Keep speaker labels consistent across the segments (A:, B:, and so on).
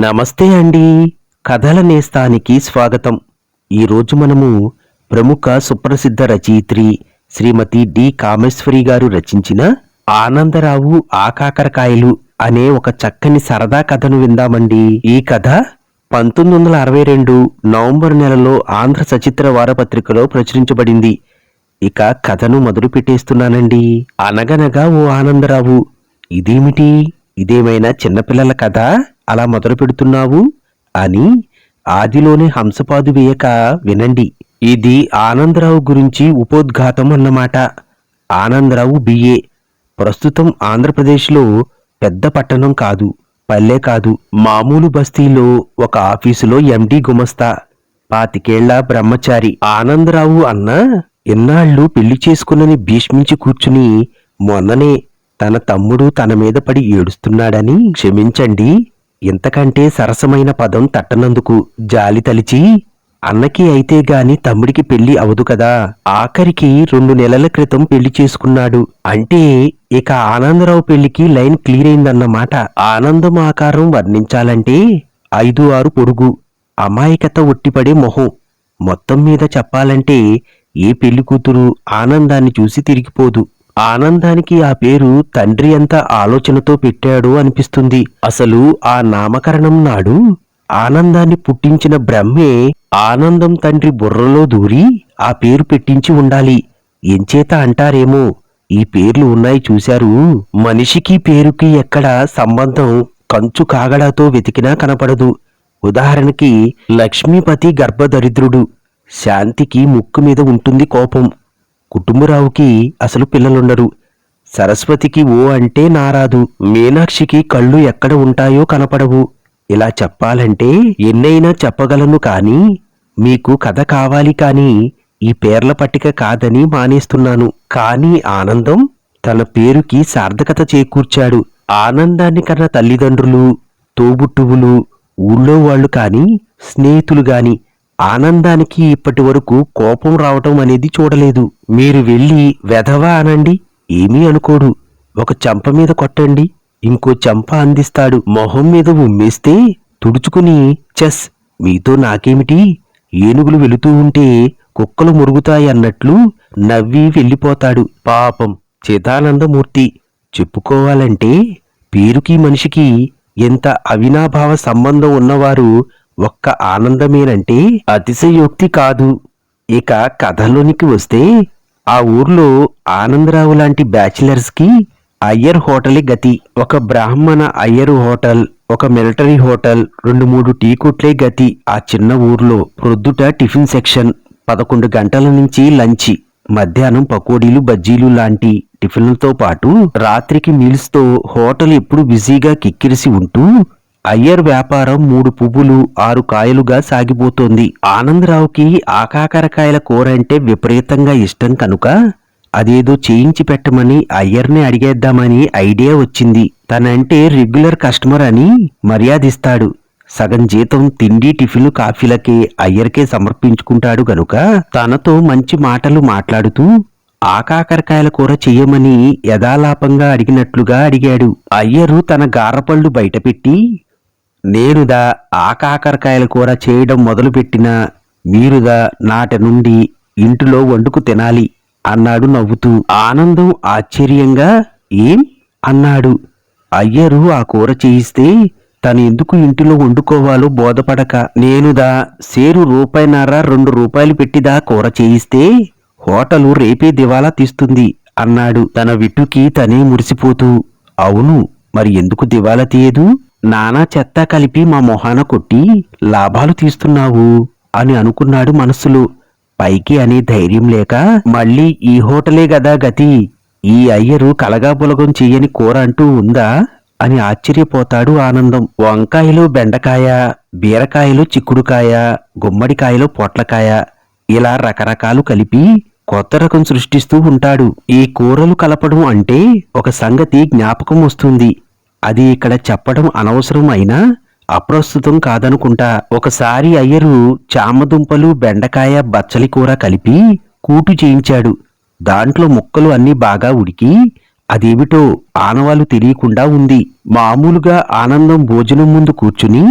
A: నమస్తే అండి. కథల నేస్తానికి స్వాగతం. ఈరోజు మనము ప్రముఖ సుప్రసిద్ధ రచయిత్రి శ్రీమతి డి కామేశ్వరి గారు రచించిన ఆనందరావు ఆకాకరకాయలు అనే ఒక చక్కని సరదా కథను విందామండి. ఈ కథ పంతొమ్మిది వందల అరవై రెండు నవంబర్ నెలలో ఆంధ్ర సచిత్ర వారపత్రికలో ప్రచురించబడింది. ఇక కథను మొదలు పెట్టేస్తున్నానండి అనగనగా ఓ ఆనందరావు ఇదేమిటి? ఇదేమైనా చిన్నపిల్లల కథ? అలా మొదలు పెడుతున్నావు? అని ఆదిలోనే హంసపాదు వేయక వినండి. ఇది ఆనందరావు గురించి ఉపోద్ఘాతం అన్నమాట. ఆనందరావు బిఏ. ప్రస్తుతం ఆంధ్రప్రదేశ్లో పెద్ద పట్టణం కాదు పల్లె కాదు. మామూలు బస్తీలో ఒక ఆఫీసులో ఎండి గుమస్తా. పాతికేళ్ళ బ్రహ్మచారి. ఆనందరావు అన్న ఎన్నాళ్ళు పెళ్ళి చేసుకునని భీష్మించి కూర్చుని మొన్ననే తన తమ్ముడు తన మీద పడి ఏడుస్తున్నాడని క్షమించండి. ఇంతకంటే సరసమైన పదం తట్టనందుకు జాలి తలిచి అన్నకి అయితే గాని తమ్ముడికి పెళ్ళి అవదు కదా ఆఖరికి రెండు నెలల క్రితం పెళ్ళి చేసుకున్నాడు. అంటే ఇక ఆనందరావు పెళ్ళికి లైన్ క్లియర్ అయిందన్నమాట. ఆనందం ఆకారం వర్ణించాలంటే ఐదు ఆరు పొడుగు అమాయకత ఒట్టిపడే మొహం. మొత్తం మీద చెప్పాలంటే ఏ పెళ్ళి కూతురు ఆనందాన్ని చూసి తిరిగిపోదు. ఆనందానికి ఆ పేరు తండ్రి ఎంత ఆలోచనతో పెట్టాడు అనిపిస్తుంది. అసలు ఆ నామకరణం నాడు ఆనందాన్ని పుట్టించిన బ్రహ్మే ఆనందం తండ్రి బుర్రలో దూరి ఆ పేరు పెట్టించి ఉండాలి. ఎంచేత అంటారేమో? ఈ పేర్లు ఉన్నాయి చూశారు. మనిషికి పేరుకి ఎక్కడ సంబంధం కంచు కాగడాతో వెతికినా కనపడదు. ఉదాహరణకి లక్ష్మీపతి గర్భదరిద్రుడు. శాంతికి ముక్కు మీద ఉంటుంది కోపం. కుటుంబరావుకి అసలు పిల్లలుండరు. సరస్వతికి ఓ అంటే నారాదు. మీనాక్షికి కళ్ళు ఎక్కడ ఉంటాయో కనపడవు. ఇలా చెప్పాలంటే ఎన్నైనా చెప్పగలను కాని మీకు కథ కావాలి కాని ఈ పేర్ల పట్టిక కాదని మానేస్తున్నాను. కాని ఆనందం తన పేరుకి సార్థకత చేకూర్చాడు. ఆనందాన్ని కన్న తల్లిదండ్రులు తోబుట్టువులు ఊళ్ళో వాళ్ళు కాని స్నేహితులు గాని ఆనందానికి ఇప్పటి వరకు కోపం రావటం అనేది చూడలేదు. మీరు వెళ్ళి వెధవా అనండి ఏమీ అనుకోడు. ఒక చంప మీద కొట్టండి ఇంకో చెంప అందిస్తాడు. మొహం మీద ఉమ్మేస్తే తుడుచుకుని చెస్ మీతో నాకేమిటి? ఏనుగులు వెళుతూ ఉంటే కుక్కలు మురుగుతాయి అన్నట్లు నవ్వి వెళ్ళిపోతాడు. పాపం చిదానందమూర్తి చెప్పుకోవాలంటే పేరుకి మనిషికి ఎంత అవినాభావ సంబంధం ఉన్నవారు ఒక్క ఆనందమేనంటే అతిశయోక్తి కాదు. ఇక కథలోనికి వస్తే ఆ ఊర్లో ఆనందరావు లాంటి బ్యాచిలర్స్కి అయ్యర్ హోటలే గతి. ఒక బ్రాహ్మణ అయ్యరు హోటల్ ఒక మిలిటరీ హోటల్ రెండు మూడు టీ కొట్లే గతి ఆ చిన్న ఊర్లో. ప్రొద్దుట టిఫిన్ సెక్షన్ పదకొండు గంటల నుంచి లంచ్ మధ్యాహ్నం పకోడీలు బజ్జీలు లాంటి టిఫిన్లతో పాటు రాత్రికి మీల్స్తో హోటల్ ఎప్పుడు బిజీగా కిక్కిరిసి ఉంటూ అయ్యర్ వ్యాపారం మూడు పువ్వులు ఆరు కాయలుగా సాగిపోతోంది. ఆనందరావుకి ఆకాకరకాయల కూర అంటే విపరీతంగా ఇష్టం కనుక అదేదో చేయించి పెట్టమని అయ్యర్ని అడిగేద్దామని ఐడియా వచ్చింది. తనంటే రెగ్యులర్ కస్టమర్ అని మర్యాదిస్తాడు. సగం జీతం తిండి టిఫిన్లు కాఫీలకే అయ్యర్కే సమర్పించుకుంటాడు గనుక తనతో మంచి మాటలు మాట్లాడుతూ ఆకాకరకాయల కూర చెయ్యమని యథాలాపంగా అడిగినట్లుగా అడిగాడు. అయ్యరు తన గారపళ్ళు బయటపెట్టి నేనుదా ఆకాకరకాయల కూర చేయడం మొదలుపెట్టినా మీరుదా నాటి నుండి ఇంటిలో వండుకు తినాలి అన్నాడు నవ్వుతూ. ఆనందం ఆశ్చర్యంగా ఏం? అన్నాడు. అయ్యరు ఆ కూర చేయిస్తే తను ఎందుకు ఇంటిలో వండుకోవాలో బోధపడక. నేనుదా సేరు రూపాయినారా రెండు రూపాయలు పెట్టిదా కూర చేయిస్తే? హోటలు రేపే దివాలా తీస్తుంది అన్నాడు. తన విట్టుకి తనే మురిసిపోతూ. అవును మరి ఎందుకు దివాలా తీయదు? నానా చెత్త కలిపి మా మొహాన కొట్టి లాభాలు తీస్తున్నావు అని అనుకున్నాడు మనస్సులో పైకి అనే ధైర్యం లేక మళ్ళీ ఈ హోటలే గదా గతి. ఈ అయ్యరు కలగా బులగం చెయ్యని కూర అంటూ ఉందా? అని ఆశ్చర్యపోతాడు ఆనందం. వంకాయలు బెండకాయ బీరకాయలు చిక్కుడుకాయ గుమ్మడికాయలు పొట్లకాయ ఇలా రకరకాలు కలిపి కొత్త రకం సృష్టిస్తూ ఉంటాడు. ఈ కూరలు కలపడం అంటే ఒక సంగతి జ్ఞాపకం వస్తుంది. అది ఇక్కడ చెప్పడం అనవసరం అయినా అప్రస్తుతం కాదనుకుంటా. ఒకసారి అయ్యరు చామదుంపలు బెండకాయ బచ్చలి కూర కలిపి కూటు చేయించాడు. దాంట్లో ముక్కలు అన్నీ బాగా ఉడికి అదేమిటో ఆనవాలు తెలియకుండా ఉంది. మామూలుగా ఆనందం భోజనం ముందు కూర్చుని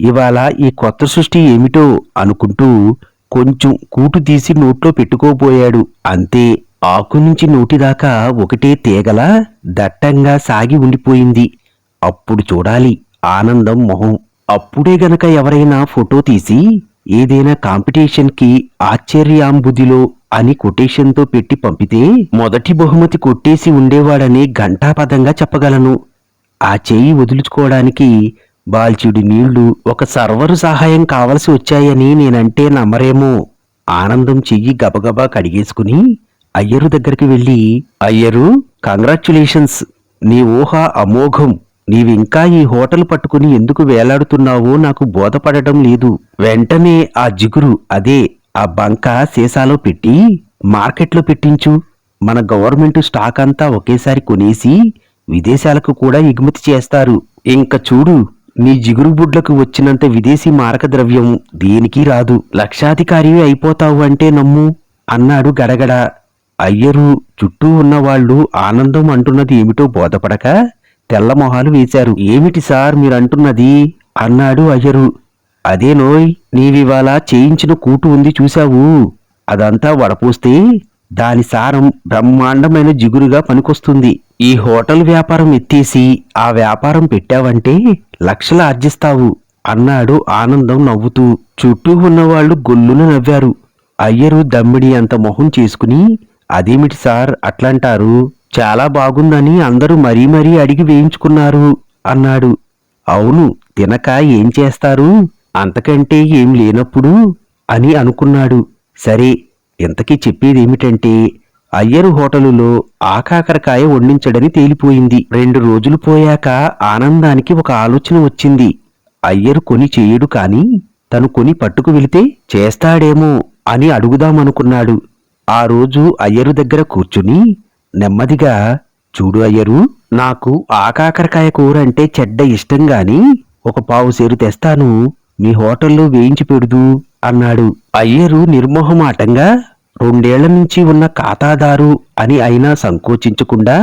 A: ఇవాళ ఈ కొత్త సృష్టి ఏమిటో అనుకుంటూ కొంచెం కూటు తీసి నోట్లో పెట్టుకోబోయాడు. అంతే ఆకు నుంచి నోటిదాకా ఒకటే తీగల దట్టంగా సాగి ఉండిపోయింది. అప్పుడు చూడాలి. ఆనందం మొహం. అప్పుడే గనక ఎవరైనా ఫోటో తీసి ఏదైనా కాంపిటీషన్కి ఆశ్చర్యాంబుదిలో అని కొటేషన్తో పెట్టి పంపితే మొదటి బహుమతి కొట్టేసి ఉండేవాడని ఘంటాపదంగా చెప్పగలను. ఆ చేయి వదులుచుకోవడానికి బాల్చుడి నీళ్ళు ఒక సర్వరు సహాయం కావలసి వచ్చాయని నేనంటే నమ్మరేమో. ఆనందం చెయ్యి గబగబా కడిగేసుకుని అయ్యరు దగ్గరికి వెళ్ళి అయ్యరు కంగ్రాచ్యులేషన్స్ నీ ఊహ అమోఘం. నీవింకా ఈ హోటల్ పట్టుకుని ఎందుకు వేలాడుతున్నావో నాకు బోధపడటం లేదు. వెంటనే ఆ జిగురు అదే ఆ బంక సీసాలో పెట్టి మార్కెట్లో పెట్టించు. మన గవర్నమెంట్ స్టాక్ అంతా ఒకేసారి కొనేసి విదేశాలకు కూడా ఎగుమతి చేస్తారు. ఇంక చూడు నీ జిగురు బుడ్లకు వచ్చినంత విదేశీ మారక ద్రవ్యం దేనికి రాదు. లక్షాధికారి అయిపోతావు అంటే నమ్ము అన్నాడు గడగడ. అయ్యరు చుట్టూ ఉన్నవాళ్ళు ఆనందం అంటున్నది ఏమిటో బోధపడక తెల్ల మొహాలు వేశారు. ఏమిటి సార్ మీరంటున్నది? అన్నాడు అయ్యరు. అదే నోయ్ నీవివాళ చేయించిన కూటు ఉంది చూశావు. అదంతా వడపోస్తే దాని సారం బ్రహ్మాండమైన జిగురుగా పనికొస్తుంది. ఈ హోటల్ వ్యాపారం ఎత్తేసి ఆ వ్యాపారం పెట్టావంటే లక్షలు ఆర్జిస్తావు అన్నాడు ఆనందం నవ్వుతూ. చుట్టూ ఉన్నవాళ్ళు గొల్లున నవ్వారు. అయ్యరు దమ్మిడి అంత మొహం చేసుకుని అదేమిటి సార్ అట్లంటారు? చాలా బాగుందని అందరూ మరీ మరీ అడిగి వేయించుకున్నారు అన్నాడు. అవును తినక ఏం చేస్తారు? అంతకంటే ఏం లేనప్పుడు అని అనుకున్నాడు. సరే ఇంతకీ చెప్పేదేమిటంటే అయ్యరు హోటలులో ఆకాకరకాయ వండించడని తేలిపోయింది. రెండు రోజులు పోయాక ఆనందానికి ఒక ఆలోచన వచ్చింది. అయ్యరు కొని చేయడు కాని తను కొని పట్టుకు వెళితే చేస్తాడేమో అని అడుగుదామనుకున్నాడు. ఆ రోజు అయ్యరు దగ్గర కూర్చుని నెమ్మదిగా చూడు అయ్యరు నాకు ఆకాకరకాయ కూర అంటే చెడ్డ ఇష్టం గాని ఒక పావు సేరు తెస్తాను మీ హోటల్లో వేయించి పెడుదు అన్నాడు. అయ్యరు నిర్మోహమాటంగా రెండేళ్ళ నుంచి ఉన్న ఖాతాదారు అని అయినా సంకోచించకుండా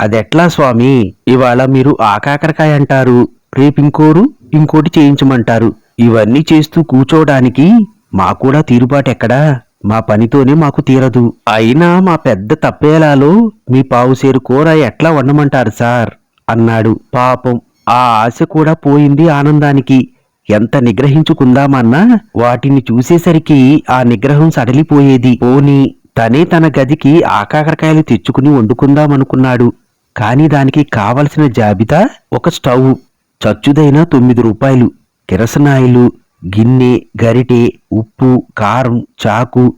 A: అదెట్లా స్వామి ఇవాళ మీరు ఆకాకరకాయ అంటారు రేపింకోరు ఇంకోటి చేయించమంటారు ఇవన్నీ చేస్తూ కూచోడానికి మా కూడా తీరుబాటెక్కడా? మా పనితోనే మాకు తీరదు. అయినా మా పెద్ద తప్పేలాలో మీ పావుసేరు కూర ఎట్లా వండమంటారు సార్? అన్నాడు. పాపం ఆ ఆశ కూడా పోయింది ఆనందానికి. ఎంత నిగ్రహించుకుందామన్నా వాటిని చూసేసరికి ఆ నిగ్రహం సడలిపోయేది. పోని తనే తన గదికి ఆకాకరకాయలు తెచ్చుకుని వండుకుందామనుకున్నాడు. కాని దానికి కావలసిన జాబితా ఒక స్టవ్ చచ్చుదైన తొమ్మిది రూపాయలు కిరసనాయిలు గిన్నె గరిటె ఉప్పు కారం చాకు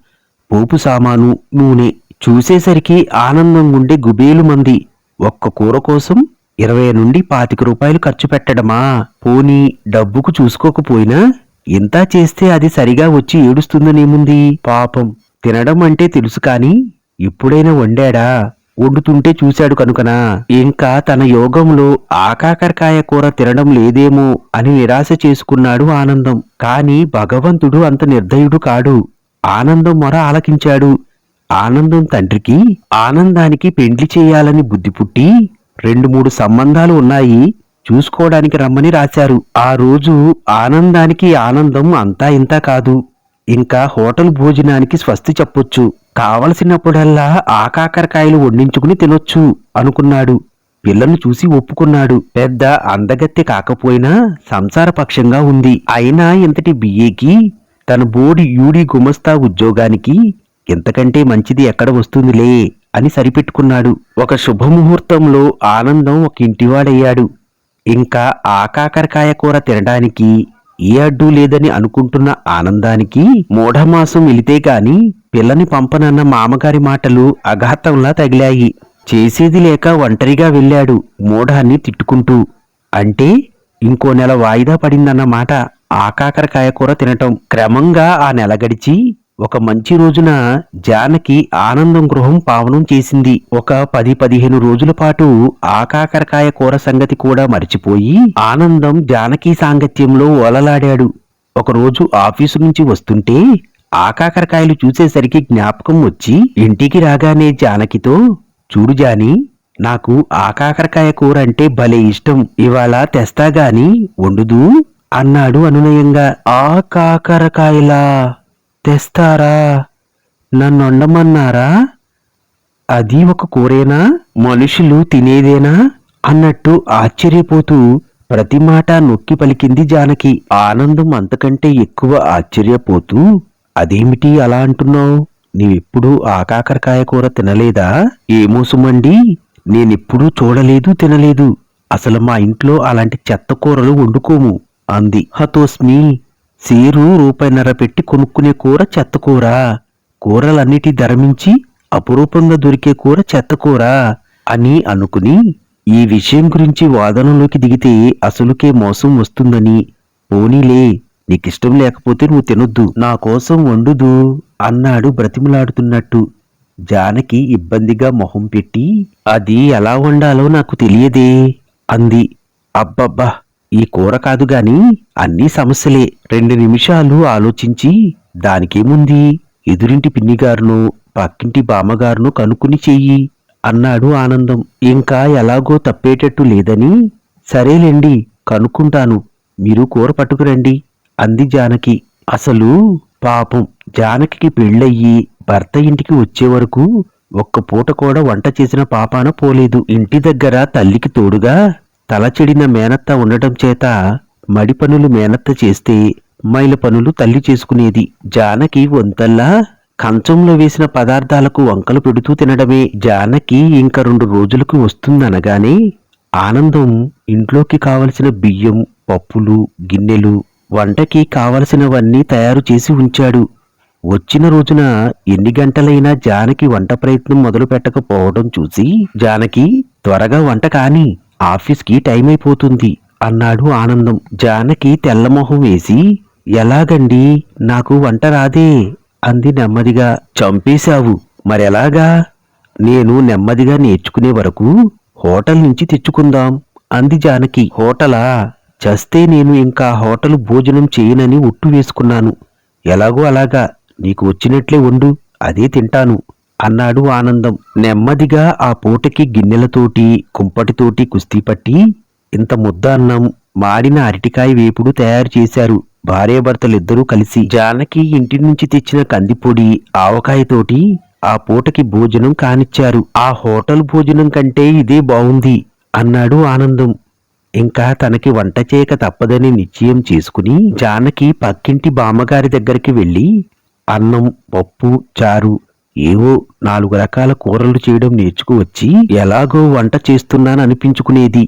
A: పోపు సామాను నూనె చూసేసరికి ఆనందం గుండె గుబేలు మంది. ఒక్క కూర కోసం ఇరవై నుండి పాతిక రూపాయలు ఖర్చు పెట్టడమా? పోనీ డబ్బుకు చూసుకోకపోయినా? ఇంత చేస్తే అది సరిగా వచ్చి ఏడుస్తుందనేముంది? పాపం. తినడం అంటే తెలుసు కాని ఎప్పుడైనా వండాడా? వండుతుంటే చూశాడు కనుకనా? ఇంకా తన యోగంలో ఆకాకరకాయ కూర తినడం లేదేమో అని నిరాశ చేసుకున్నాడు ఆనందం. కాని భగవంతుడు అంత నిర్దయుడు కాడు. ఆనందం మొర ఆలకించాడు. ఆనందం తండ్రికి ఆనందానికి పెండ్లి చేయాలని బుద్ధి పుట్టి రెండు మూడు సంబంధాలు ఉన్నాయి. చూసుకోవడానికి రమ్మని రాశారు. ఆ రోజు ఆనందానికి ఆనందం అంతా ఇంతా కాదు. ఇంకా హోటల్ భోజనానికి స్వస్తి చెప్పొచ్చు. కావలసినప్పుడల్లా ఆకాకరకాయలు వండించుకుని తినొచ్చు అనుకున్నాడు. పిల్లను చూసి ఒప్పుకున్నాడు. పెద్ద అందగత్తె కాకపోయినా సంసారపక్షంగా ఉంది. అయినా ఇంతటి బిఏకి తన బోడి యూడి గుమస్తా ఉద్యోగానికి ఇంతకంటే మంచిది ఎక్కడ వస్తుందిలే అని సరిపెట్టుకున్నాడు. ఒక శుభముహూర్తంలో ఆనందం ఒక ఇంటివాడయ్యాడు. ఇంకా ఆకాకరకాయ కూర తినడానికి ఏ అడ్డు లేదని అనుకుంటున్న ఆనందానికి మూఢమాసం వెళితే కాని పిల్లని పంపనన్న మామగారి మాటలు అఘాతంలా తగిలాయి. చేసేది లేక ఒంటరిగా వెళ్ళాడు మూఢాన్ని తిట్టుకుంటూ. అంటే ఇంకో నెల వాయిదా పడిందన్నమాట ఆకాకరకాయ కూర తినటం. క్రమంగా ఆ నెల గడిచి ఒక మంచి రోజున జానకి ఆనందం గృహం పావనం చేసింది. ఒక పది పదిహేను రోజుల పాటు ఆకాకరకాయ కూర సంగతి కూడా మరిచిపోయి ఆనందం జానకి సాంగత్యంలో ఓలలాడాడు ఒకరోజు ఆఫీసు నుంచి వస్తుంటే ఆకాకరకాయలు చూసేసరికి జ్ఞాపకం వచ్చి ఇంటికి రాగానే జానకితో చూడు జాని నాకు ఆ కాకరకాయ కూర అంటే భలే ఇష్టం. ఇవాళ తెస్తాగాని వండుదూ వండుదు అన్నాడు అనునయంగా. ఆ కాకరకాయలా తెస్తారా? నన్ను వండమన్నారా? అది ఒక కూరేనా? మనుషులు తినేదేనా? అన్నట్టు ఆశ్చర్యపోతూ ప్రతి మాట నొక్కి పలికింది జానకి. ఆనందం అంతకంటే ఎక్కువ ఆశ్చర్యపోతూ అదేమిటి అలా అంటున్నావు? నీవెప్పుడూ ఆకాకరకాయ కూర తినలేదా? ఏమో సుమండి నేనెప్పుడూ చూడలేదు తినలేదు. అసలు మా ఇంట్లో అలాంటి చెత్త కూరలు వండుకోము అంది హతోస్మి. సేరు రూపాయిన్నర పెట్టి కొనుక్కునే కూర చెత్త కూర. కూరలన్నిటి ధరమించి అపురూపంగా దొరికే కూర చెత్త కూర అని అనుకుని ఈ విషయం గురించి వాదనలోకి దిగితే అసలుకే మోసం వస్తుందని. పోనీలే నీకిష్టం లేకపోతే నువ్వు తినొద్దు. నా కోసం వండుదు అన్నాడు బ్రతిమలాడుతున్నట్టు. జానకి ఇబ్బందిగా మొహం పెట్టి అది ఎలా వండాలో నాకు తెలియదే అంది. అబ్బబ్బా! ఈ కూర కాదు గాని అన్నీ సమస్యలే. రెండు నిమిషాలు ఆలోచించి దానికేముంది? ఎదురింటి పిన్నిగారును పక్కింటి బామ్మగారును కనుక్కుని చెయ్యి అన్నాడు ఆనందం. ఇంకా ఎలాగో తప్పేటట్టు లేదని. సరేలేండి కనుక్కుంటాను. మీరు కూర పట్టుకురండి అంది జానకి. అసలు పాపం జానకి పెళ్ళయ్యి భర్త ఇంటికి వచ్చే వరకు ఒక్క పూట కూడా వంట చేసిన పాపాన పోలేదు. ఇంటి దగ్గర తల్లికి తోడుగా తలచెడిన మేనత్త ఉండటం చేత మడి పనులు మేనత్త చేస్తే మైల పనులు తల్లి చేసుకునేది. జానకి వంతల్లా కంచంలో వేసిన పదార్థాలకు వంకలు పెడుతూ తినడమే. జానకి ఇంకా రెండు రోజులకు వస్తుందనగానే ఆనందం ఇంట్లోకి కావలసిన బియ్యం పప్పులు గిన్నెలు వంటకి కావలసినవన్నీ తయారు చేసి ఉంచాడు. వచ్చిన రోజున ఎన్ని గంటలైనా జానకి వంట ప్రయత్నం మొదలు పెట్టకపోవడం చూసి జానకి త్వరగా వంట కాని ఆఫీస్కి టైం అయిపోతుంది అన్నాడు ఆనందం. జానకి తెల్లమొహం వేసి ఎలాగండి? నాకు వంట రాదే అంది నెమ్మదిగా. చంపేశావు మరెలాగా? నేను నెమ్మదిగా నేర్చుకునే వరకు హోటల్ నుంచి తెచ్చుకుందాం అంది జానకి. హోటలా? చస్తే నేను ఇంకా హోటల్ భోజనం చేయనని ఒట్టు వేసుకున్నాను. ఎలాగో అలాగా నీకు వచ్చినట్లే వండు అదే తింటాను. అన్నాడు ఆనందం. నెమ్మదిగా ఆ పూటకి గిన్నెలతోటి కుంపటితోటి కుస్తీ పట్టి ఇంత ముద్ద అన్నం మాడిన అరటికాయ వేపుడు తయారు చేశారు. భార్యాభర్తలిద్దరూ కలిసి జానకి ఇంటి నుంచి తెచ్చిన కందిపొడి ఆవకాయతోటి ఆ పూటకి భోజనం కానిచ్చారు. ఆ హోటల్ భోజనం కంటే ఇదే బావుంది అన్నాడు ఆనందం. ఇంకా తనకి వంట చేయక తప్పదని నిశ్చయం చేసుకుని జానకి పక్కింటి బామ్మగారి దగ్గరికి వెళ్ళి అన్నం పప్పు చారు ఏవో నాలుగు రకాల కూరలు చేయడం నేర్చుకువచ్చి ఎలాగో వంట చేస్తున్నాను అనిపించుకునేది.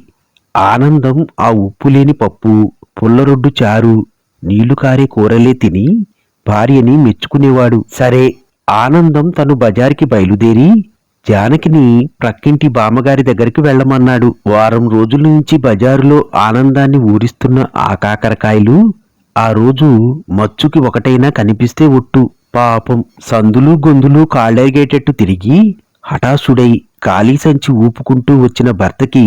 A: ఆనందం ఆ ఉప్పు లేని పప్పు పుల్లరొడ్డు చారు నీళ్ళు కారే కూరలే తిని భార్యని మెచ్చుకునేవాడు. సరే ఆనందం తను బజార్కి బయలుదేరి జానకిని ప్రక్కింటి బామ్మగారి దగ్గరికి వెళ్ళమన్నాడు. వారం రోజుల నుంచి బజారులో ఆనందాన్ని ఊరిస్తున్న ఆ కాకరకాయలు ఆ రోజు మచ్చుకి ఒకటైనా కనిపిస్తే ఒట్టు. పాపం సందులు గొందులు కాళ్ళేగేటట్టు తిరిగి హఠాసుడై ఖాళీ సంచి ఊపుకుంటూ వచ్చిన భర్తకి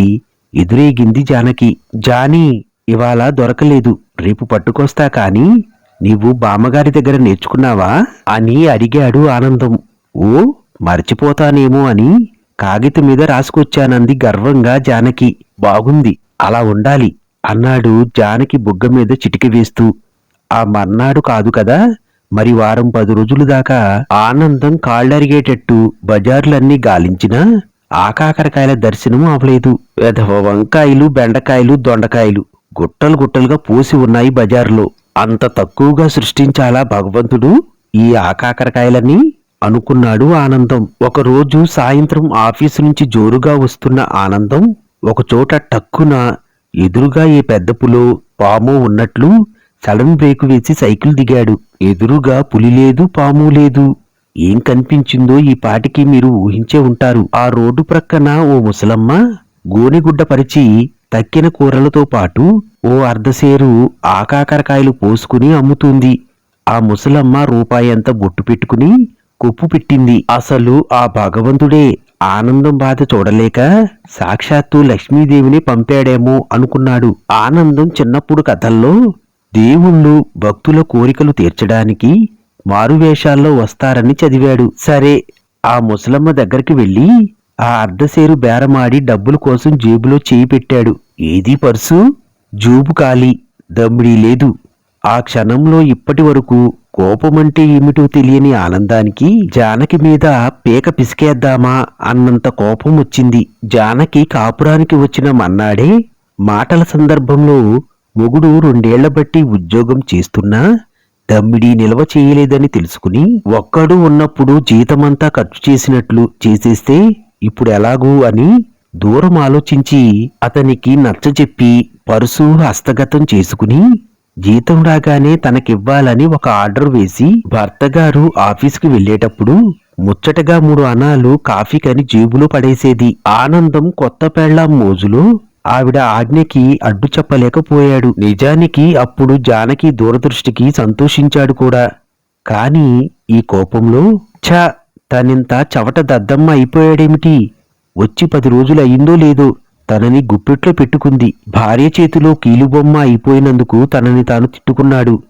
A: ఎదురేగింది జానకి జానీ ఇవాళ దొరకలేదు రేపు పట్టుకొస్తా కాని నీవు బామ్మగారి దగ్గర నేర్చుకున్నావా? అని అడిగాడు ఆనందం. ఓ మర్చిపోతానేమో అని కాగితం మీద రాసుకొచ్చానంది గర్వంగా జానకి. బాగుంది అలా ఉండాలి అన్నాడు జానకి బుగ్గ మీద చిటికి వేస్తూ. ఆ మర్నాడు కాదు కదా మరి వారం పది రోజులు దాకా ఆనందం కాళ్ళరిగేటట్టు బజార్లన్నీ గాలించినా ఆకాకరకాయల దర్శనం అవలేదు వెధవ వంకాయలు బెండకాయలు దొండకాయలు గుట్టలు గుట్టలుగా పోసి ఉన్నాయి బజార్లో. అంత తక్కువగా సృష్టించాలా భగవంతుడు? ఈ ఆకాకరకాయలని అనుకున్నాడు ఆనందం. ఒకరోజు సాయంత్రం ఆఫీసు నుంచి జోరుగా వస్తున్న ఆనందం ఒకచోట టక్కున ఎదురుగా ఏ పెద్ద పులో పాము ఉన్నట్లు సడన్ బ్రేకు వేసి సైకిల్ దిగాడు. ఎదురుగా పులి లేదు పాము లేదు. ఏం కనిపించిందో ఈ పాటికి మీరు ఊహించే ఉంటారు. ఆ రోడ్డు ప్రక్కన ఓ ముసలమ్మ గోనిగుడ్డ పరిచి తక్కిన కూరలతో పాటు ఓ అర్ధసేరు ఆకాకరకాయలు పోసుకుని అమ్ముతుంది. ఆ ముసలమ్మ రూపాయి అంతా బొట్టు పెట్టుకుని కొప్పు పెట్టింది. అసలు ఆ భగవంతుడే ఆనందం బాధ చూడలేక సాక్షాత్తు లక్ష్మీదేవిని పంపాడేమో అనుకున్నాడు. ఆనందం చిన్నప్పుడు కథల్లో దేవుళ్ళు భక్తుల కోరికలు తీర్చడానికి మారువేషాల్లో వస్తారని చదివాడు. సరే ఆ ముసలమ్మ దగ్గరికి వెళ్ళి ఆ అర్ధసేరు బేరమాడి డబ్బుల కోసం జేబులో చేయి పెట్టాడు. ఏది పర్సు? జూబు ఖాళీ దమ్మిడీ లేదు. ఆ క్షణంలో ఇప్పటి వరకు కోపమంటే ఏమిటో తెలియని ఆనందానికి జానకి మీద పీక పిసికేద్దామా అన్నంత కోపం వచ్చింది. జానకి కాపురానికి వచ్చిన మన్నాడే మాటల సందర్భంలో మొగుడు రెండేళ్ళ బట్టి ఉద్యోగం చేస్తున్నా దమ్మిడి నిల్వ చేయలేదని తెలుసుకుని ఒక్కడు ఉన్నప్పుడు జీతమంతా ఖర్చు చేసినట్లు చేసేస్తే ఇప్పుడు ఎలాగూ అని దూరం ఆలోచించి అతనికి నచ్చజెప్పి పరుసు హస్తగతం చేసుకుని జీతం రాగానే తనకివ్వాలని ఒక ఆర్డర్ వేసి భర్త గారు ఆఫీసుకు వెళ్ళేటప్పుడు ముచ్చటగా మూడు అనాలు కాఫీకని జేబులో పడేసేది. ఆనందం కొత్త పెళ్ళాం మోజులో ఆవిడ ఆజ్ఞకి అడ్డు చెప్పలేకపోయాడు. నిజానికి అప్పుడు జానకి దూరదృష్టికి సంతోషించాడు కూడా. కాని ఈ కోపంలో ఛ తనింత చవట దద్దమ్మ అయిపోయాడేమిటి? వచ్చి పది రోజులు అయిందో లేదో తనని గుప్పెట్లో పెట్టుకుంది. భార్య చేతిలో కీలుబొమ్మ అయిపోయినందుకు తనని తాను తిట్టుకున్నాడు.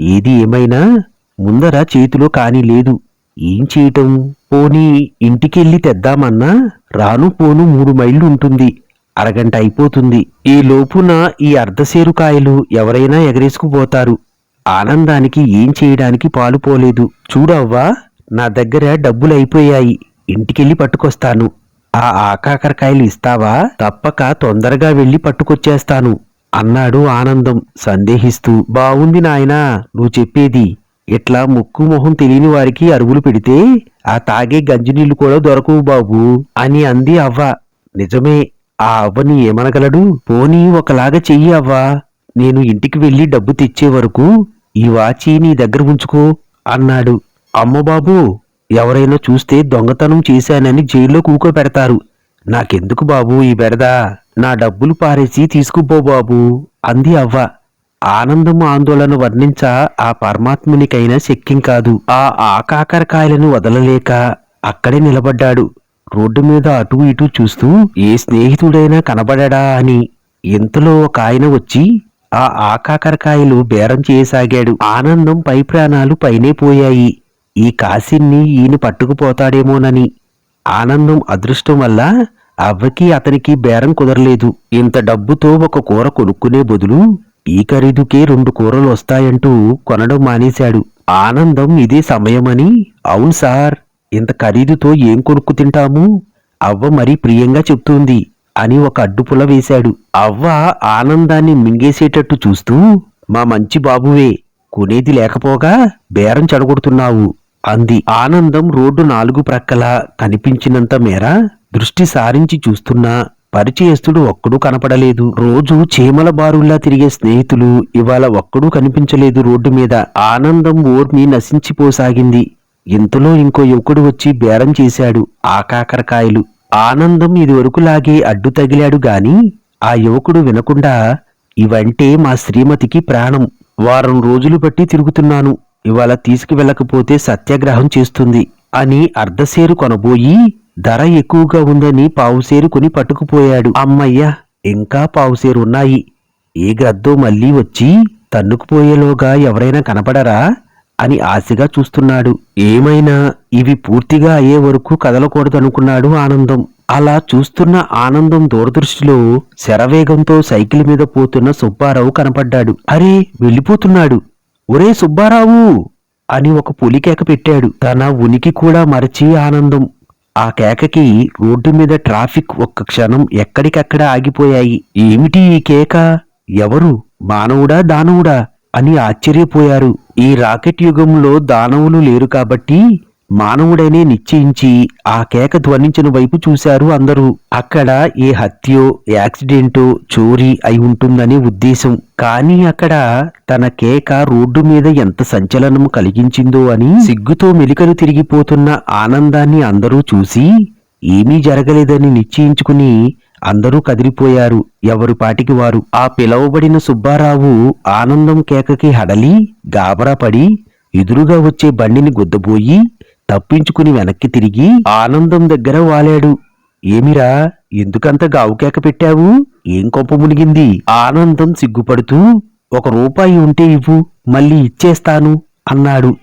A: ఏది ఏమైనా ముందర చేతిలో కాని లేదు. ఏం చేయటం? పోనీ ఇంటికెళ్ళి తెద్దామన్నా? రాను పోను మూడు మైళ్ళు ఉంటుంది. అరగంట అయిపోతుంది. ఈ లోపున ఈ అర్ధసేరుకాయలు ఎవరైనా ఎగరేసుకుపోతారు. ఆనందానికి ఏం చేయడానికి పాలు పోలేదు. చూడవ్వా నా దగ్గర డబ్బులు అయిపోయాయి. ఇంటికెళ్ళి పట్టుకొస్తాను. ఆ ఆకాకరకాయలు ఇస్తావా? తప్పక తొందరగా వెళ్ళి పట్టుకొచ్చేస్తాను అన్నాడు ఆనందం సందేహిస్తూ. బావుంది నాయనా నువ్వు చెప్పేది. ఇట్లా ముక్కు మొహం తెలియని వారికి అరుగులు పెడితే ఆ తాగే గంజినీళ్ళు కూడా దొరకవు బాబు అని అంది అవ్వ. నిజమే ఆ అవ్వని ఏమనగలడు? పోనీ ఒకలాగా చెయ్యి అవ్వా నేను ఇంటికి వెళ్ళి డబ్బు తెచ్చే వరకు ఈ వాచి నీ దగ్గర ఉంచుకో అన్నాడు. అమ్మ బాబు ఎవరైనా చూస్తే దొంగతనం చేశానని జైల్లో కూకోబెడతారు. నాకెందుకు బాబు ఈ బెడద? నా డబ్బులు పారేసి తీసుకుపో బాబు అంది అవ్వ. ఆనందం ఆందోళన వర్ణించ ఆ పరమాత్మునికైనా శక్యం కాదు. ఆ ఆకాకరకాయలను వదలలేక అక్కడే నిలబడ్డాడు. రోడ్డు మీద అటూ ఇటూ చూస్తూ ఏ స్నేహితుడైనా కనబడడా? అని. ఇంతలో ఒక ఆయన వచ్చి ఆ ఆకాకరకాయలు బేరం చేయసాగాడు. ఆనందం పై ప్రాణాలు పైనే పోయాయి. ఈ కాసిన్ని ఈయన పట్టుకుపోతాడేమోనని. ఆనందం అదృష్టం వల్ల అవ్వకి అతనికి బేరం కుదరలేదు. ఇంత డబ్బుతో ఒక కూర కొనుక్కునే బదులు ఈ ఖరీదుకే రెండు కూరలు వస్తాయంటూ కొనడం మానేశాడు. ఆనందం ఇదే సమయమని అవును సార్. ఇంత ఖరీదుతో ఏం కొనుక్కు తింటాము? అవ్వ మరీ ప్రియంగా చెప్తుంది అని ఒక అడ్డుపుల వేశాడు. అవ్వ ఆనందాన్ని మింగేసేటట్టు చూస్తూ మా మంచి బాబువే కొనేది లేకపోగా బేరం చెడగొడుతున్నావు అంది. ఆనందం రోడ్డు నాలుగు ప్రక్కల కనిపించినంత మేర దృష్టి సారించి చూస్తున్నా పరిచయస్తుడు ఒక్కడూ కనపడలేదు. రోజు చీమల బారుల్లా తిరిగే స్నేహితులు ఇవాళ ఒక్కడూ కనిపించలేదు రోడ్డు మీద. ఆనందం ఓర్మి నశించిపోసాగింది. ఇంతలో ఇంకో యువకుడు వచ్చి బేరం చేశాడు. ఆ కాకరకాయలు. ఆనందం ఇదివరకులాగే అడ్డు తగిలాడు గాని ఆ యువకుడు వినకుండా ఇవంటే మా శ్రీమతికి ప్రాణం. వారం రోజులు బట్టి తిరుగుతున్నాను. ఇవాళ తీసుకువెళ్ళకపోతే సత్యాగ్రహం చేస్తుంది అని అర్ధసేరు కొనబోయి ధర ఎక్కువగా ఉందని పావుసేరు కొని పట్టుకుపోయాడు. అమ్మయ్య ఇంకా పావుసేరు ఉన్నాయి ఏ గ్రద్దో మళ్ళీ వచ్చి తన్నుకుపోయేలోగా ఎవరైనా కనపడరా? అని ఆశగా చూస్తున్నాడు. ఏమైనా ఇవి పూర్తిగా అయ్యే వరకు కదలకూడదనుకున్నాడు ఆనందం. అలా చూస్తున్న ఆనందం దూరదృష్టిలో శరవేగంతో సైకిల్ మీద పోతున్న సుబ్బారావు కనపడ్డాడు. అరే వెళ్ళిపోతున్నాడు. ఒరే సుబ్బారావు! అని ఒక పులి కేక పెట్టాడు. తన ఉనికి కూడా మరచి ఆనందం. ఆ కేకకి రోడ్డు మీద ట్రాఫిక్ ఒక్క క్షణం ఎక్కడికక్కడ ఆగిపోయాయి. ఏమిటి ఈ కేక? ఎవరు? మానవుడా దానవుడా? అని ఆశ్చర్యపోయారు. ఈ రాకెట్ యుగంలో దానవులు లేరు కాబట్టి మానవుడనే నిశ్చయించి ఆ కేక ధ్వనించిన వైపు చూశారు అందరూ. అక్కడ ఏ హత్యో యాక్సిడెంటో చోరీ అయి ఉంటుందనే ఉద్దేశం. కానీ అక్కడ తన కేక రోడ్డు మీద ఎంత సంచలనం కలిగించిందో అని సిగ్గుతో మెలికలు తిరిగిపోతున్న ఆనందాన్ని అందరూ చూసి ఏమీ జరగలేదని నిశ్చయించుకుని అందరూ కదిలిపోయారు. ఎవరు పాటికి వారు? ఆ పిలవబడిన సుబ్బారావు ఆనందం కేకకి హడలి గాబరా పడి ఎదురుగా వచ్చే బండిని గుద్దబోయి తప్పించుకుని వెనక్కి తిరిగి ఆనందం దగ్గర వాలాడు. ఏమిరా ఎందుకంత గావుకేక పెట్టావు? ఏం కొంప మునిగింది? ఆనందం సిగ్గుపడుతూ ఒక రూపాయి ఉంటే ఇవ్వు మళ్ళీ ఇచ్చేస్తాను అన్నాడు.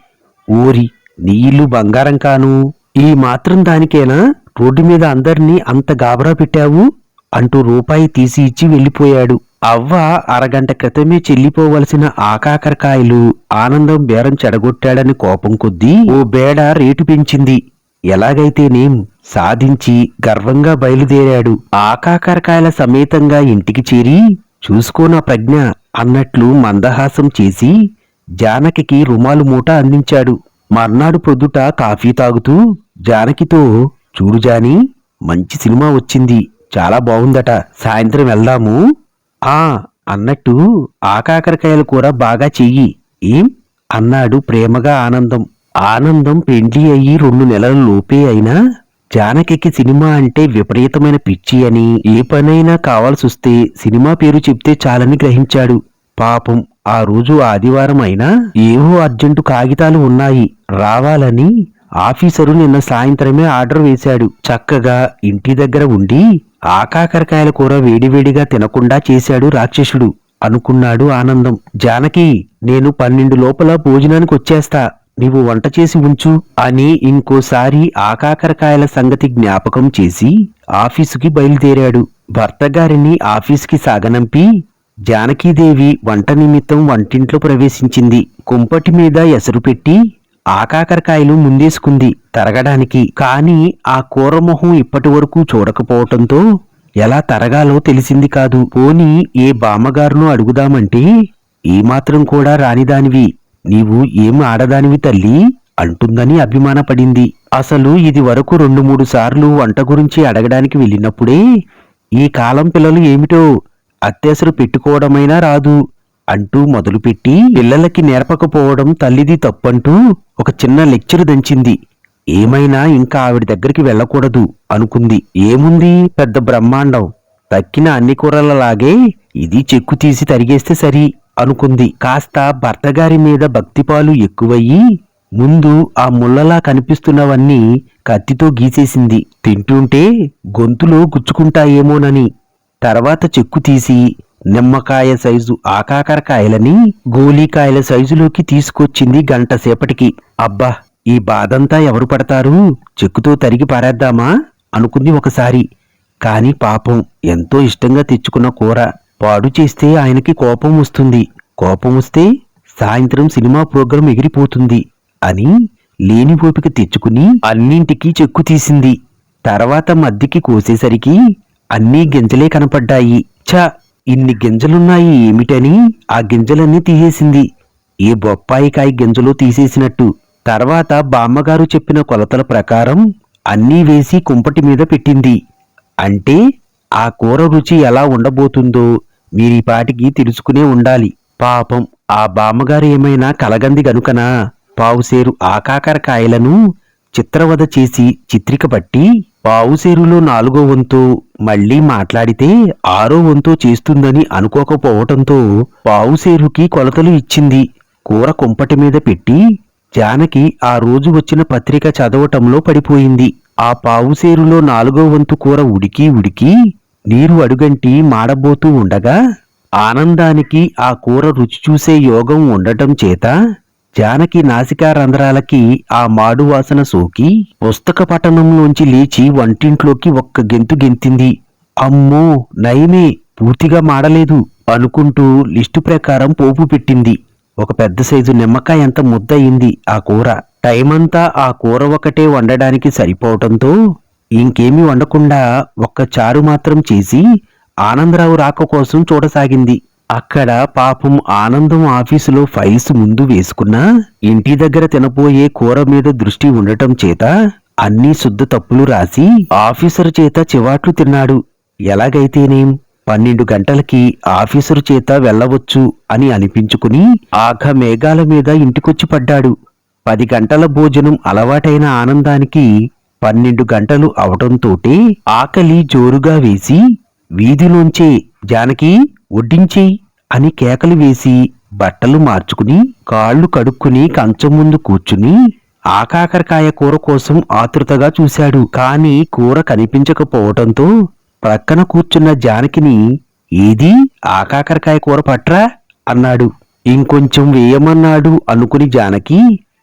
A: ఓరి నీ ఇల్లు బంగారం కాను. ఈ మాత్రం దానికేనా? రోడ్డు మీద అందర్నీ అంత గాబరా పెట్టావు? అంటూ రూపాయి తీసి ఇచ్చి వెళ్ళిపోయాడు. అవ్వ అరగంట క్రితమే చెల్లిపోవలసిన ఆకాకరకాయలు ఆనందం బేరం చెడగొట్టాడని కోపం కొద్దీ ఓ బేడ రేటు పెంచింది. ఎలాగైతేనేం సాధించి గర్వంగా బయలుదేరాడు. ఆకాకరకాయల సమేతంగా ఇంటికి చేరి చూసుకోనా ప్రజ్ఞ అన్నట్లు మందహాసం చేసి జానకికి రుమాలు మూట అందించాడు. మర్నాడు ప్రొద్దుట కాఫీ తాగుతూ జానకితో చూడు జాని మంచి సినిమా వచ్చింది. చాలా బాగుందట. సాయంత్రం వెళ్దాము. ఆ అన్నట్టు ఆకాకరకాయలు కూర బాగా చెయ్యి. ఏం? అన్నాడు ప్రేమగా ఆనందం. ఆనందం పెండ్లి అయ్యి రెండు నెలల లోపే అయినా జానకికి సినిమా అంటే విపరీతమైన పిచ్చి అని ఏ పనైనా కావాల్సొస్తే సినిమా పేరు చెప్తే చాలని గ్రహించాడు. పాపం ఆ రోజు ఆదివారం అయినా ఏవో అర్జెంటు కాగితాలు ఉన్నాయి. రావాలని ఆఫీసరు నిన్న సాయంత్రమే ఆర్డర్ వేశాడు. చక్కగా ఇంటి దగ్గర ఉండి ఆకాకరకాయల కూర వేడివేడిగా తినకుండా చేశాడు రాక్షసుడు. అనుకున్నాడు ఆనందం. జానకి నేను పన్నెండు లోపల భోజనానికి వచ్చేస్తా. నీవు వంట చేసి ఉంచు అని ఇంకోసారి ఆకాకరకాయల సంగతి జ్ఞాపకం చేసి ఆఫీసుకి బయలుదేరాడు. భర్తగారిని ఆఫీసుకి సాగనంపి జానకీదేవి వంట నిమిత్తం వంటింట్లో ప్రవేశించింది. కుంపటి మీద ఎసరు పెట్టి ఆకాకరకాయలు ముందేసుకుంది తరగడానికి. కానీ ఆ కూర మొహం ఇప్పటి వరకు చూడకపోవటంతో ఎలా తరగాలో తెలిసింది కాదు. పోని ఏ బామ్మగారును అడుగుదామంటే ఏమాత్రం కూడా రానిదానివి. నీవు ఏం ఆడదానివి తల్లి? అంటుందని అభిమానపడింది. అసలు ఇది వరకు రెండు మూడు సార్లు వంట గురించి అడగడానికి వెళ్ళినప్పుడే ఈ కాలం పిల్లలు ఏమిటో అత్యసరు పెట్టుకోవడమైనా రాదు. అంటూ మొదలుపెట్టి పిల్లలకి నేర్పకపోవడం తల్లిది తప్పంటూ ఒక చిన్న లెక్చర్ దంచింది. ఏమైనా ఇంకా ఆవిడ దగ్గరికి వెళ్ళకూడదు అనుకుంది. ఏముంది? పెద్ద బ్రహ్మాండం. తక్కిన అన్ని కూరలలాగే ఇది చెక్కు తీసి తరిగేస్తే సరి అనుకుంది. కాస్త భర్తగారి మీద భక్తిపాలు ఎక్కువయ్యి ముందు ఆ ముళ్ళలా కనిపిస్తున్నవన్నీ కత్తితో గీసేసింది. తింటుంటే గొంతులో గుచ్చుకుంటాయేమోనని. తర్వాత చెక్కు తీసి నిమ్మకాయ సైజు ఆకాకరకాయలని గోలీకాయల సైజులోకి తీసుకొచ్చింది గంట సేపటికి. అబ్బా ఈ బాధంతా ఎవరు పడతారు? చెక్కుతో తరిగి పారేద్దామా? అనుకుంది ఒకసారి. కాని పాపం ఎంతో ఇష్టంగా తెచ్చుకున్న కూర. పాడు చేస్తే ఆయనకి కోపం వస్తుంది. కోపం వస్తే సాయంత్రం సినిమా ప్రోగ్రాం ఎగిరిపోతుంది అని లేని ఓపిక తెచ్చుకుని అన్నింటికీ చెక్కు తీసింది. తర్వాత మద్దికి కోసేసరికి అన్నీ గింజలే కనపడ్డాయి. చ ఇన్ని గింజలున్నాయి ఏమిటని ఆ గింజలన్నీ తీసేసింది. ఏ బొప్పాయికాయ గింజలు తీసేసినట్టు. తర్వాత బామ్మగారు చెప్పిన కొలతల ప్రకారం అన్నీ వేసి కుంపటి మీద పెట్టింది. అంటే ఆ కూర రుచి ఎలా ఉండబోతుందో మీరీ పాటికి తెలుసుకునే ఉండాలి. పాపం ఆ బామ్మగారు ఏమైనా కలగంది గనుకనా? పావుసేరు ఆకాకరకాయలను చిత్రవద చేసి చిత్రిక పట్టి పావుసేరులో నాలుగో వంతు మళ్ళీ మాట్లాడితే ఆరో వంతు చేస్తుందని అనుకోకపోవటంతో పావుసేరుకి కొలతలు ఇచ్చింది. కూర కుంపటి మీద పెట్టి జానకి ఆ రోజు వచ్చిన పత్రిక చదవటంలో పడిపోయింది. ఆ పావుసేరులో నాలుగో వంతు కూర ఉడికి ఉడికి నీరు అడుగంటి మాడబోతూ ఉండగా ఆనందానికి ఆ కూర రుచి చూసే యోగం ఉండటం చేత జానకి నాసికా రంధ్రాలకి ఆ మాడు వాసన సోకి పుస్తక పట్టణంలోంచి లేచి వంటింట్లోకి ఒక్క గెంతు గెంతింది. అమ్మో నయమే పూర్తిగా మాడలేదు అనుకుంటూ లిస్టు ప్రకారం పోపు పెట్టింది. ఒక పెద్ద సైజు నిమ్మకాయ ఎంత ముద్దయింది ఆ కూర. టైమంతా ఆ కూర ఒకటే వండడానికి సరిపోవటంతో ఇంకేమీ వండకుండా ఒక్క చారు మాత్రం చేసి ఆనందరావు రాక కోసం చూడసాగింది. అక్కడ పాపం ఆనందం ఆఫీసులో ఫైల్స్ ముందు వేసుకున్నా ఇంటి దగ్గర తినపోయే కూర మీద దృష్టి ఉండటం చేత అన్నీ శుద్ధ తప్పులు రాసి ఆఫీసరు చేత చివాట్లు తిన్నాడు. ఎలాగైతేనేం? పన్నెండు గంటలకి ఆఫీసరు చేత వెళ్ళవచ్చు అని అనిపించుకుని ఆఘ మేఘాల మీద ఇంటికొచ్చి పడ్డాడు. పది గంటల భోజనం అలవాటైన ఆనందానికి పన్నెండు గంటలు అవటంతోటే ఆకలి జోరుగా వేసి వీధిలోంచే జానకి వడ్డించేయి అని కేకలు వేసి బట్టలు మార్చుకుని కాళ్ళు కడుక్కుని కంచం ముందు కూర్చుని ఆకాకరకాయ కూర కోసం ఆతృతగా చూశాడు. కాని కూర కనిపించకపోవటంతో ప్రక్కన కూర్చున్న జానకిని ఏది? ఆకాకరకాయ కూర పట్రా? అన్నాడు. ఇంకొంచెం వేయమన్నాడు అనుకుని జానకి.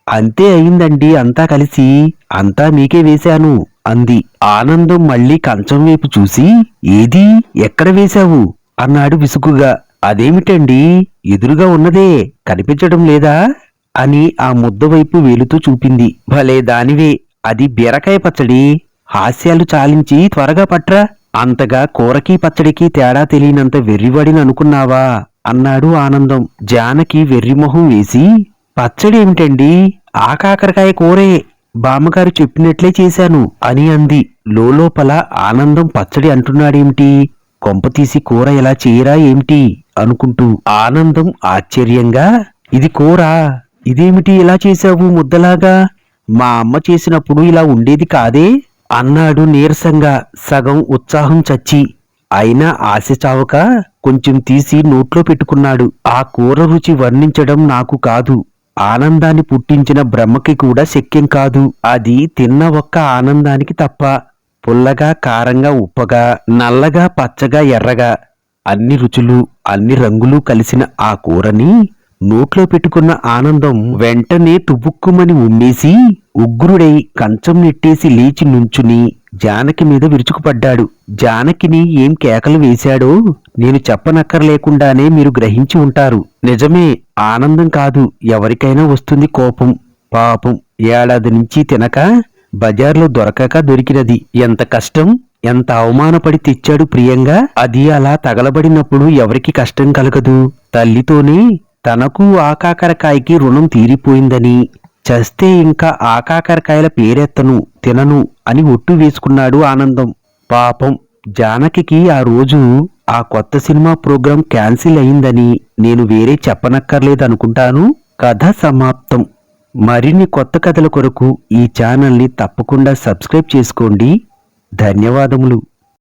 A: అంతే అయిందండి అంతా కలిసి అంతా మీకే వేశాను. అంది. ఆనందం మళ్ళీ కంచం వైపు చూసి ఏది? ఎక్కడ వేశావు? అన్నాడు విసుగుగా. అదేమిటండి? ఎదురుగా ఉన్నదే. కనిపించడం లేదా? అని ఆ ముద్ద వైపు వేలుతూ చూపింది. భలే దానివే. అది బీరకాయ పచ్చడి. హాస్యాలు చాలించి త్వరగా పట్రా. అంతగా కూరకి పచ్చడికి తేడా తెలియనంత వెర్రివాడిని అనుకున్నావా? అన్నాడు ఆనందం. జానకి వెర్రిమొహం వేసి పచ్చడి ఏమిటండి ఆ కాకరకాయ కూరే. బామ్మగారు చెప్పినట్లే చేశాను అని అంది. లోలోపల ఆనందం పచ్చడి అంటున్నాడేమిటి? కొంపతీసి కూర ఎలా చేయరా ఏమిటి? అనుకుంటూ ఆనందం ఆశ్చర్యంగా ఇది కూర ఇదేమిటి ఇలా చేశావు ముద్దలాగా? మా అమ్మ చేసినప్పుడు ఇలా ఉండేది కాదే? అన్నాడు నీరసంగా. సగం ఉత్సాహం చచ్చి. అయినా ఆశ చావక కొంచెం తీసి నోట్లో పెట్టుకున్నాడు. ఆ కూర రుచి వర్ణించడం నాకు కాదు. ఆనందాన్ని పుట్టించిన బ్రహ్మకి కూడా శక్యం కాదు. అది తిన్న ఒక్క ఆనందానికి తప్ప పుల్లగా కారంగా ఉప్పగా నల్లగా పచ్చగా ఎర్రగా అన్ని రుచులు అన్ని రంగులు కలిసిన ఆ కూరని నోట్లో పెట్టుకున్న ఆనందం వెంటనే తుబుక్కుమని ఉమ్మేసి ఉగ్రుడై కంచం నెట్టేసి లేచి నుంచుని జానకి మీద విరుచుకుపడ్డాడు. జానకిని ఏం కేకలు వేశాడో నేను చెప్పనక్కర్లేకుండానే మీరు గ్రహించి ఉంటారు. నిజమే ఆనందం కాదు ఎవరికైనా వస్తుంది కోపం. పాపం ఏడాది నుంచి తినక బజార్లో దొరకక దొరికినది. ఎంత కష్టం ఎంత అవమానపడి తెచ్చాడు ప్రియంగా. అది అలా తగలబడినప్పుడు ఎవరికి కష్టం కలగదు. తల్లితోనే తనకు ఆకాకరకాయకి రుణం తీరిపోయిందని చస్తే ఇంకా ఆకాకరకాయల పేరెత్తను తినను అని ఒట్టు వేసుకున్నాడు ఆనందం. పాపం జానకికి ఆ రోజు ఆ కొత్త సినిమా ప్రోగ్రాం క్యాన్సిల్ అయిందని నేను వేరే చెప్పనక్కర్లేదనుకుంటాను. కథ సమాప్తం. మరిన్ని కొత్త కథల కొరకు ఈ ఛానల్ని తప్పకుండా సబ్స్క్రైబ్ చేసుకోండి. ధన్యవాదములు.